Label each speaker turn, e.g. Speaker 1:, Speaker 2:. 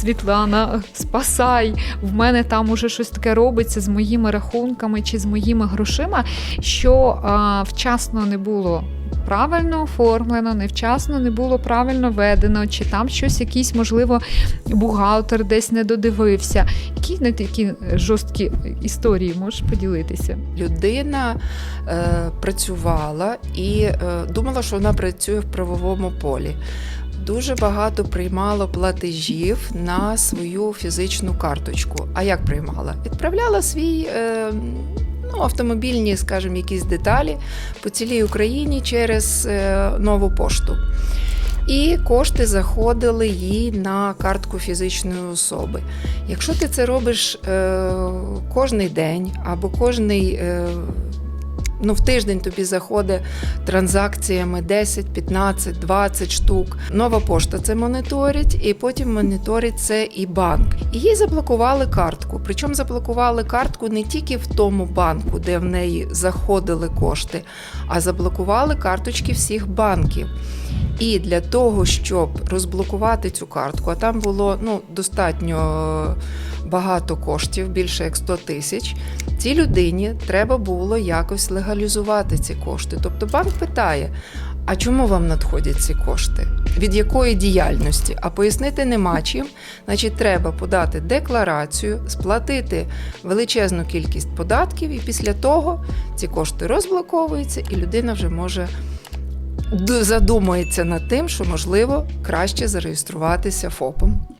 Speaker 1: Світлана, спасай! В мене там уже щось таке робиться з моїми рахунками чи з моїми грошима, що а, вчасно не було. Правильно оформлено, невчасно не було правильно ведено, чи там щось якийсь, можливо, бухгалтер десь не додивився. Які не такі жорсткі історії можеш поділитися?
Speaker 2: Людина е, працювала і е, думала, що вона працює в правовому полі. Дуже багато приймало платежів на свою фізичну карточку. А як приймала? Відправляла свій е, ну, автомобільні, скажімо, якісь деталі по цілій Україні через е, нову пошту. І кошти заходили їй на картку фізичної особи. Якщо ти це робиш е, кожний день або кожний. Е, Ну, в тиждень тобі заходить транзакціями 10, 15, 20 штук. Нова пошта це моніторить, і потім моніторить це і банк. І їй заблокували картку. Причому заблокували картку не тільки в тому банку, де в неї заходили кошти, а заблокували карточки всіх банків. І для того, щоб розблокувати цю картку, а там було ну, достатньо багато коштів, більше як 100 тисяч, цій людині треба було якось легалізувати ці кошти. Тобто банк питає: а чому вам надходять ці кошти? Від якої діяльності? А пояснити нема чим. Значить, треба подати декларацію, сплатити величезну кількість податків, і після того ці кошти розблоковуються, і людина вже може задумується над тим, що можливо краще зареєструватися ФОПом.